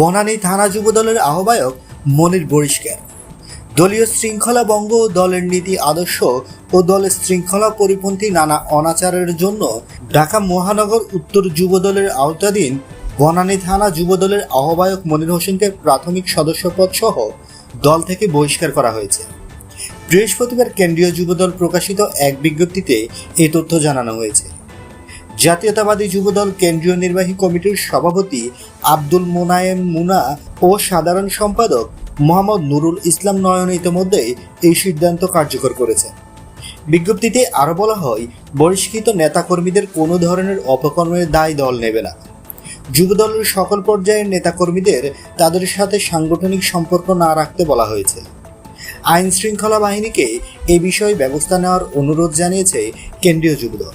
বনানী থানা যুবদলের আহ্বায়ক মনির বরিষ্কার দলীয় শৃঙ্খলা বঙ্গ দলের নীতি আদর্শ ও দলের শৃঙ্খলা পরিপন্থী নানা অনাচারের জন্য ঢাকা মহানগর উত্তর যুবদলের আওতাধীন বনানী থানা যুবদলের আহ্বায়ক মনির হোসেনকে প্রাথমিক সদস্যপদ সহ দল থেকে বহিষ্কার করা হয়েছে। বৃহস্পতিবার কেন্দ্রীয় যুবদল প্রকাশিত এক বিজ্ঞপ্তিতে এই তথ্য জানানো হয়েছে। জাতীয়তাবাদী যুবদল কেন্দ্রীয় নির্বাহী কমিটির সভাপতি আব্দুল মোনায়েম মুনা ও সাধারণ সম্পাদক মোহাম্মদ নুরুল ইসলাম নয়ন ইতিমধ্যে এই সিদ্ধান্ত কার্যকর করেছে। বিজ্ঞপ্তিতে আরও বলা হয়, বহিষ্কৃত নেতাকর্মীদের কোনো ধরনের অপকর্মের দায় দল নেবে না। যুবদলের সকল পর্যায়ের নেতাকর্মীদের তাদের সাথে সাংগঠনিক সম্পর্ক না রাখতে বলা হয়েছে। আইন শৃঙ্খলা বাহিনীকে এ বিষয়ে ব্যবস্থা নেওয়ার অনুরোধ জানিয়েছে কেন্দ্রীয় যুবদল।